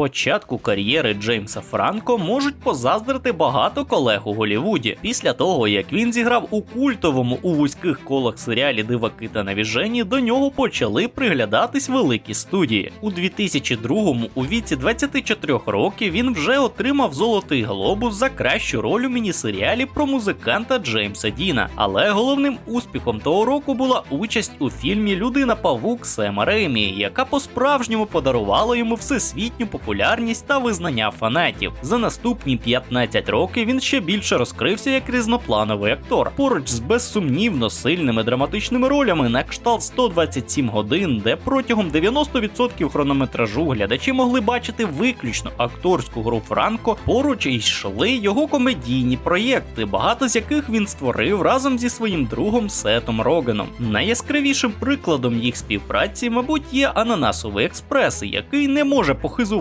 Початку кар'єри Джеймса Франко можуть позаздрити багато колег у Голлівуді. Після того, як він зіграв у культовому у вузьких колах серіалі Диваки та навіжені, до нього почали приглядатись великі студії. У 2002-му, у віці 24 років, він вже отримав золотий глобус за кращу роль у міні-серіалі про музиканта Джеймса Діна. Але головним успіхом того року була участь у фільмі Людина Павук Сема Реймі, яка по-справжньому подарувала йому всесвітню популярність та визнання фанатів. За наступні 15 років він ще більше розкрився як різноплановий актор, поруч з безсумнівно сильними драматичними ролями на кшталт 127 годин, де протягом 90% хронометражу глядачі могли бачити виключно акторську гру Франко. Поруч йшли його комедійні проєкти, багато з яких він створив разом зі своїм другом Сетом Рогеном. Найяскравішим прикладом їх співпраці, мабуть, є Ананасовий експрес, який не може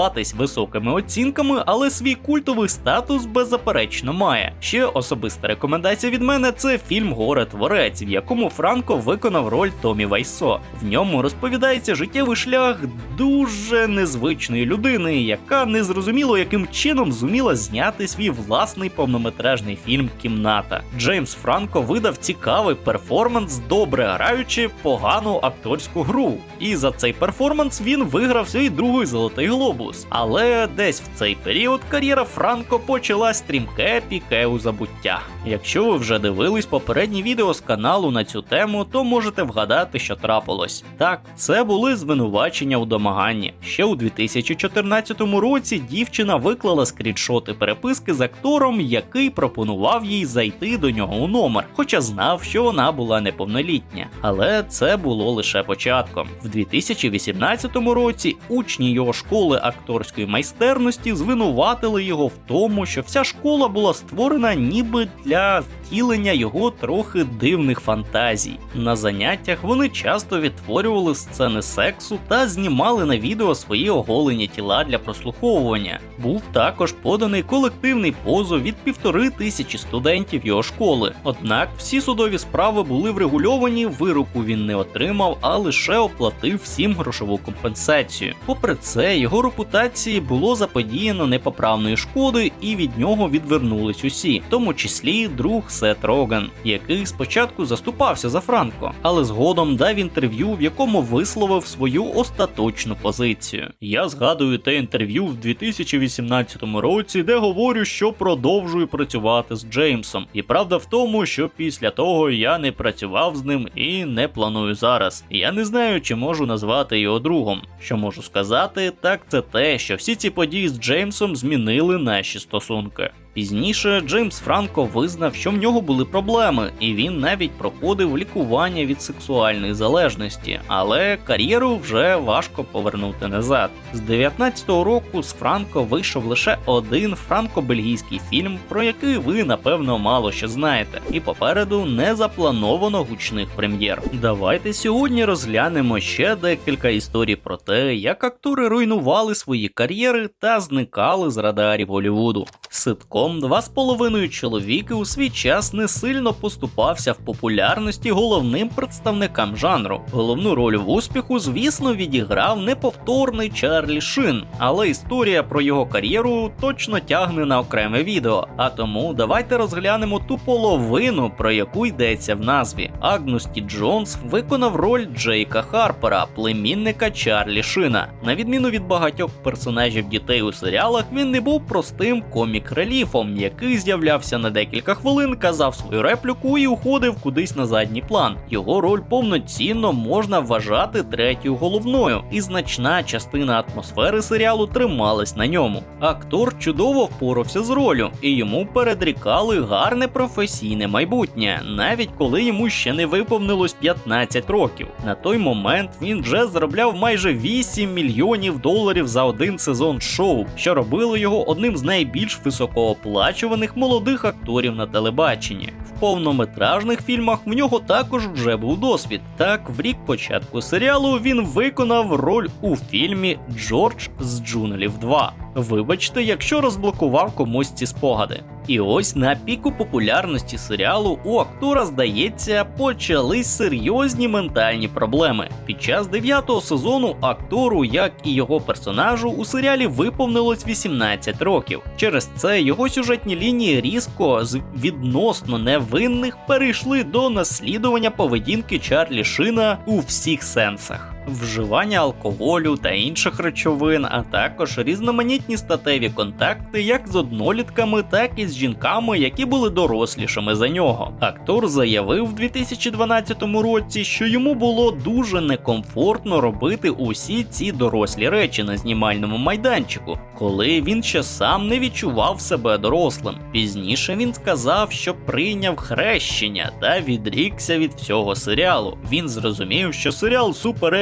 похизуватись високими оцінками, але свій культовий статус беззаперечно має. Ще особиста рекомендація від мене це фільм Горе Творець, в якому Франко виконав роль Томі Вайсо. В ньому розповідається життєвий шлях дуже незвичної людини, яка незрозуміло яким чином зуміла зняти свій власний повнометражний фільм Кімната. Джеймс Франко видав цікавий перформанс, добре граючи погану акторську гру. І за цей перформанс він виграв свій другий золотий глобус. Але десь в цей період кар'єра Франко почала стрімке піке у забуття. Якщо ви вже дивились попередні відео з каналу на цю тему, то можете вгадати, що трапилось. Так, це були звинувачення у домаганні. Ще у 2014 році дівчина виклала скріншоти переписки з актором, який пропонував їй зайти до нього у номер, хоча знав, що вона була неповнолітня. Але це було лише початком. В 2018 році учні його школи акторської майстерності звинуватили його в тому, що вся школа була створена ніби для втілення його трохи дивних фантазій. На заняттях вони часто відтворювали сцени сексу та знімали на відео свої оголені тіла для прослуховування. Був також поданий колективний позов від півтори тисячі студентів його школи. Однак всі судові справи були врегульовані, вироку він не отримав, а лише оплатив всім грошову компенсацію. Попри це, його репутації було заподіяно непоправної шкоди, і від нього відвернулись усі, в тому числі друг Сет Роган, який спочатку заступався за Франко, але згодом дав інтерв'ю, в якому висловив свою остаточну позицію. Я згадую те інтерв'ю в 2018 році, де говорю, що продовжую працювати з Джеймсом. І правда в тому, що після того я не працював з ним і не планую зараз. Я не знаю, чи можу назвати його другом. Що можу сказати, так це те, що всі ці події з Джеймсом змінили наші стосунки. Пізніше Джеймс Франко визнав, що в нього були проблеми, і він навіть проходив лікування від сексуальної залежності, але кар'єру вже важко повернути назад. З 19-го року з Франко вийшов лише один франко-бельгійський фільм, про який ви напевно мало що знаєте, і попереду не заплановано гучних прем'єр. Давайте сьогодні розглянемо ще декілька історій про те, як актори руйнували свої кар'єри та зникали з радарів Голлівуду. Ситком два з половиною чоловіки у свій час не сильно поступався в популярності головним представникам жанру. Головну роль в успіху, звісно, відіграв неповторний Чарлі Шин, але історія про його кар'єру точно тягне на окреме відео. А тому давайте розглянемо ту половину, про яку йдеться в назві. Агнусті Джонс виконав роль Джейка Харпера, племінника Чарлі Шина. На відміну від багатьох персонажів дітей у серіалах, він не був простим комік-реліфом, який з'являвся на декілька хвилин, казав свою репліку і уходив кудись на задній план. Його роль повноцінно можна вважати третьою головною, і значна частина атмосфери серіалу трималась на ньому. Актор чудово впорався з ролью, і йому передрікали гарне професійне майбутнє, навіть коли йому ще не виповнилось 15 років. На той момент він вже заробляв майже 8 мільйонів доларів за один сезон шоу, що робило його одним з найбільш високооплачуваних молодих акторів на телебаченні. В повнометражних фільмах в нього також вже був досвід. Так, в рік початку серіалу він виконав роль у фільмі Джордж з джунглів 2. Вибачте, якщо розблокував комусь ці спогади. І ось на піку популярності серіалу у актора, здається, почались серйозні ментальні проблеми. Під час дев'ятого сезону актору, як і його персонажу, у серіалі виповнилось 18 років. Через це його сюжетні лінії різко з відносно невинних перейшли до наслідування поведінки Чарлі Шина у всіх сенсах. Вживання алкоголю та інших речовин, а також різноманітні статеві контакти як з однолітками, так і з жінками, які були дорослішими за нього. Актор заявив в 2012 році, що йому було дуже некомфортно робити усі ці дорослі речі на знімальному майданчику, коли він ще сам не відчував себе дорослим. Пізніше він сказав, що прийняв хрещення та відрікся від всього серіалу. Він зрозумів, що серіал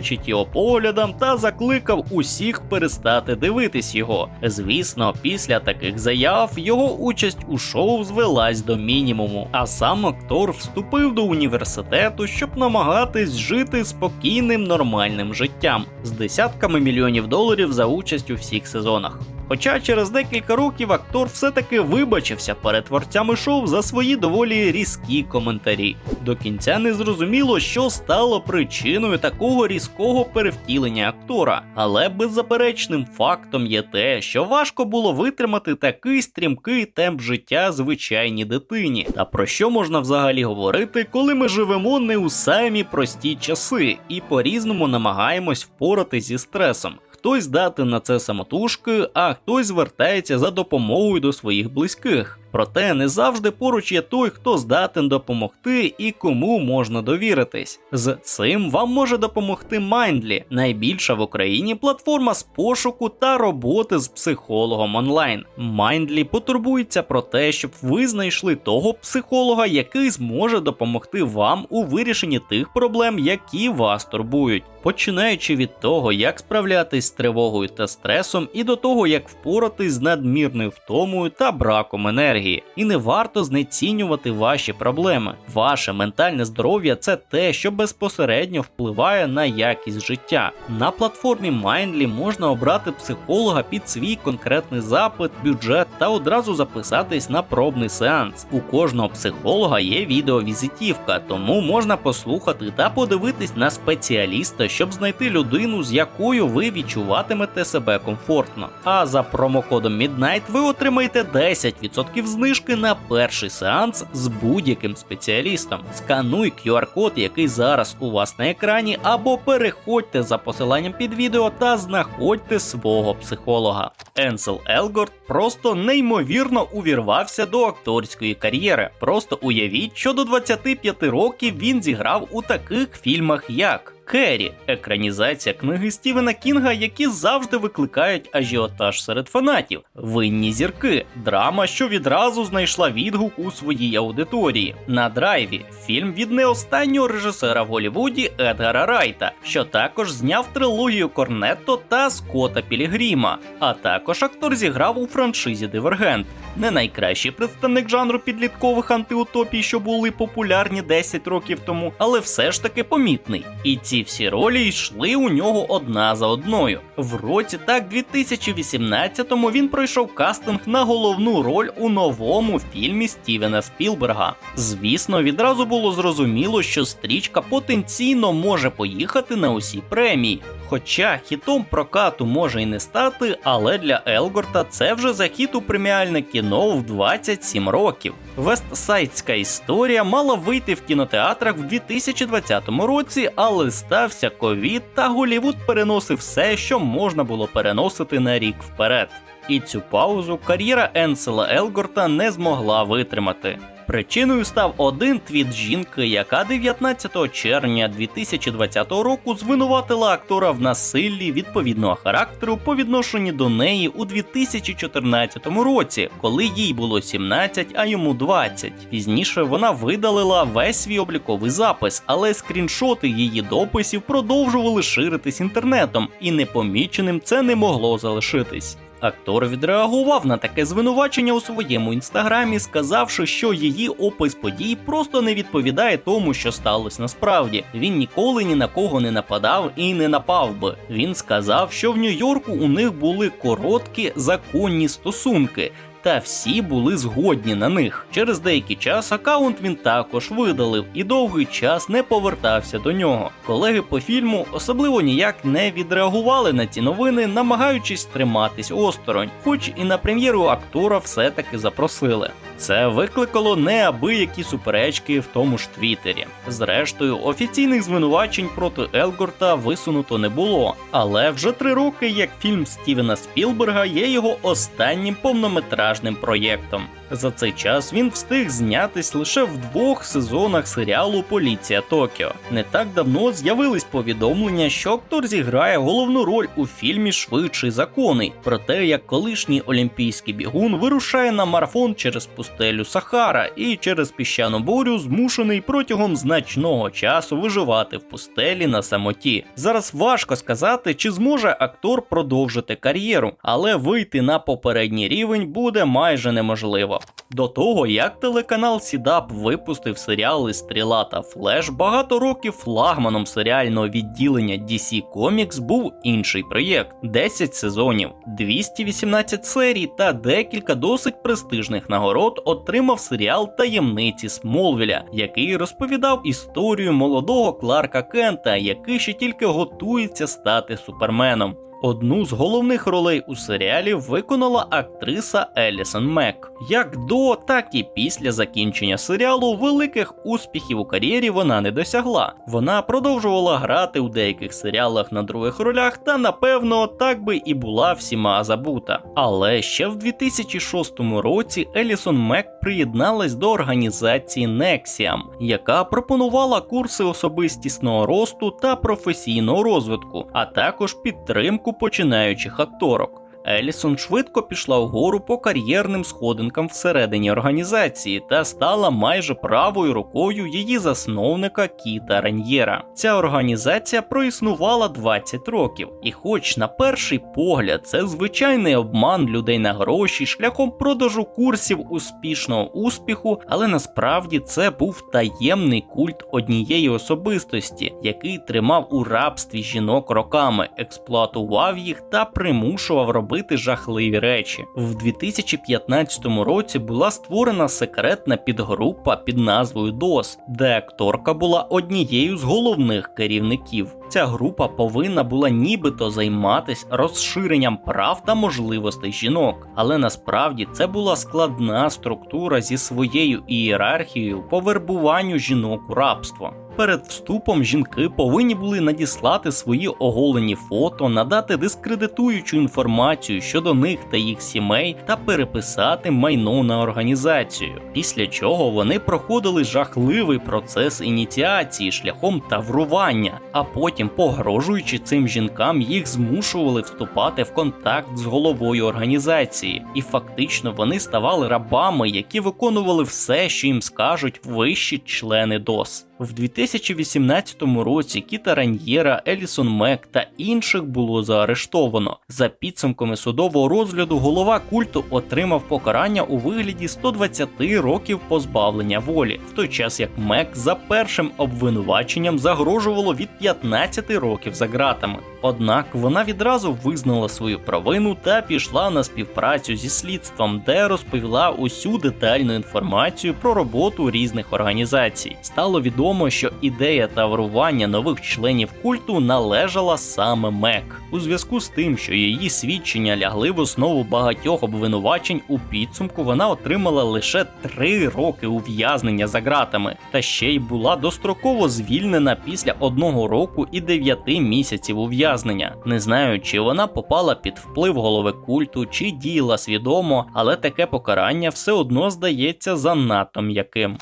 суперечить його поглядам та закликав усіх перестати дивитись його. Звісно, після таких заяв його участь у шоу звелась до мінімуму. А сам актор вступив до університету, щоб намагатись жити спокійним нормальним життям з десятками мільйонів доларів за участь у всіх сезонах. Хоча через декілька років актор все-таки вибачився перед творцями шоу за свої доволі різкі коментарі. До кінця не зрозуміло, що стало причиною такого різкого перевтілення актора, але беззаперечним фактом є те, що важко було витримати такий стрімкий темп життя звичайній дитині. Та про що можна взагалі говорити, коли ми живемо не у самі прості часи і по-різному намагаємось впоратись зі стресом. Хтось здатен на це самотужки, а хтось звертається за допомогою до своїх близьких. Проте не завжди поруч є той, хто здатен допомогти і кому можна довіритись. З цим вам може допомогти Mindly, найбільша в Україні платформа з пошуку та роботи з психологом онлайн. Mindly потурбується про те, щоб ви знайшли того психолога, який зможе допомогти вам у вирішенні тих проблем, які вас турбують. Починаючи від того, як справлятись з тривогою та стресом, і до того, як впоратись з надмірною втомою та браком енергії і не варто знецінювати ваші проблеми. Ваше ментальне здоров'я це те, що безпосередньо впливає на якість життя. На платформі Mindly можна обрати психолога під свій конкретний запит, бюджет та одразу записатись на пробний сеанс. У кожного психолога є відеовізитівка, тому можна послухати та подивитись на спеціаліста, щоб знайти людину, з якою ви відчуватимете себе комфортно. А за промокодом Midnight ви отримаєте 10% знижки на перший сеанс з будь-яким спеціалістом. Скануй QR-код, який зараз у вас на екрані, або переходьте за посиланням під відео та знаходьте свого психолога. Енсел Елгорд просто неймовірно увірвався до акторської кар'єри. Просто уявіть, що до 25 років він зіграв у таких фільмах як. Керрі екранізація книги Стівена Кінга, які завжди викликають ажіотаж серед фанатів. Винні зірки, драма, що відразу знайшла відгук у своїй аудиторії. На драйві фільм від не останнього режисера в Голлівуді Едгара Райта, що також зняв трилогію Корнетто та Скотта Пілігріма. А також актор зіграв у франшизі Дивергент. Не найкращий представник жанру підліткових антиутопій, що були популярні 10 років тому, але все ж таки помітний. І ці всі ролі йшли у нього одна за одною. В році так 2018-му він пройшов кастинг на головну роль у новому фільмі Стівена Спілберга. Звісно, відразу було зрозуміло, що стрічка потенційно може поїхати на усі премії. Хоча хітом прокату може і не стати, але для Елгорта це вже захід у преміальне кіно в 27 років. Вестсайдська історія мала вийти в кінотеатрах в 2020 році, але стався ковід, та Голівуд переносив все, що можна було переносити на рік вперед. І цю паузу кар'єра Енсела Елгорта не змогла витримати. Причиною став один твіт жінки, яка 19 червня 2020 року звинуватила актора в насиллі відповідного характеру по відношенню до неї у 2014 році, коли їй було 17, а йому 20. Пізніше вона видалила весь свій обліковий запис, але скріншоти її дописів продовжували ширитись інтернетом, і непоміченим це не могло залишитись. Актор відреагував на таке звинувачення у своєму інстаграмі, сказавши, що її опис подій просто не відповідає тому, що сталося насправді. Він ніколи ні на кого не нападав і не напав би. Він сказав, що в Нью-Йорку у них були короткі законні стосунки. Та всі були згодні на них. Через деякий час аккаунт він також видалив і довгий час не повертався до нього. Колеги по фільму особливо ніяк не відреагували на ці новини, намагаючись триматись осторонь, хоч і на прем'єру актора все-таки запросили. Це викликало неабиякі суперечки в тому ж Твіттері. Зрештою, офіційних звинувачень проти Елгорта висунуто не було. Але вже три роки, як фільм Стівена Спілберга є його останнім повнометражним проєктом. За цей час він встиг знятись лише в двох сезонах серіалу Поліція Токіо. Не так давно з'явились повідомлення, що актор зіграє головну роль у фільмі Швидший закони про те, як колишній олімпійський бігун вирушає на марафон через пустелю Сахара і через піщану бурю змушений протягом значного часу виживати в пустелі на самоті. Зараз важко сказати, чи зможе актор продовжити кар'єру, але вийти на попередній рівень буде майже неможливо. До того, як телеканал Сідап випустив серіали Стріла та Флеш, багато років флагманом серіального відділення DC Comics був інший проєкт: 10 сезонів, 218 серій та декілька досить престижних нагород отримав серіал Таємниці Смолвіля, який розповідав історію молодого Кларка Кента, який ще тільки готується стати суперменом. Одну з головних ролей у серіалі виконала актриса Елісон Мек. Як до, так і після закінчення серіалу великих успіхів у кар'єрі вона не досягла. Вона продовжувала грати у деяких серіалах на других ролях, та напевно так би і була всіма забута. Але ще в 2006 році Елісон Мек приєдналась до організації Nexium, яка пропонувала курси особистісного росту та професійного розвитку, а також підтримку починаючих акторок. Елісон швидко пішла вгору по кар'єрним сходинкам всередині організації та стала майже правою рукою її засновника Кіта Раньєра. Ця організація проіснувала 20 років, і, хоч на перший погляд, це звичайний обман людей на гроші шляхом продажу курсів успішного успіху, але насправді це був таємний культ однієї особистості, який тримав у рабстві жінок роками, експлуатував їх та примушував робити робити жахливі речі. В 2015 році була створена секретна підгрупа під назвою DOS, де акторка була однією з головних керівників. Ця група повинна була нібито займатися розширенням прав та можливостей жінок, але насправді це була складна структура зі своєю ієрархією по вербуванню жінок у рабство. Перед вступом жінки повинні були надіслати свої оголені фото, надати дискредитуючу інформацію щодо них та їх сімей та переписати майно на організацію. Після чого вони проходили жахливий процес ініціації шляхом таврування, а потім, погрожуючи цим жінкам, їх змушували вступати в контакт з головою організації, і фактично вони ставали рабами, які виконували все, що їм скажуть вищі члени ДОС. В 2018 році Кіта Раньєра, Елісон Мек та інших було заарештовано. За підсумками судового розгляду голова культу отримав покарання у вигляді 120 років позбавлення волі, в той час як Мек за першим обвинуваченням загрожувало від 15 років за ґратами. Однак вона відразу визнала свою провину та пішла на співпрацю зі слідством, де розповіла усю детальну інформацію про роботу різних організацій. Стало відомо, що ідея таврування нових членів культу належала саме Мек. У зв'язку з тим, що її свідчення лягли в основу багатьох обвинувачень, у підсумку вона отримала лише три роки ув'язнення за ґратами, та ще й була достроково звільнена після одного року і дев'яти місяців ув'язнення. Не знаю, чи вона попала під вплив голови культу, чи діяла свідомо, але таке покарання все одно здається занадто м'яким.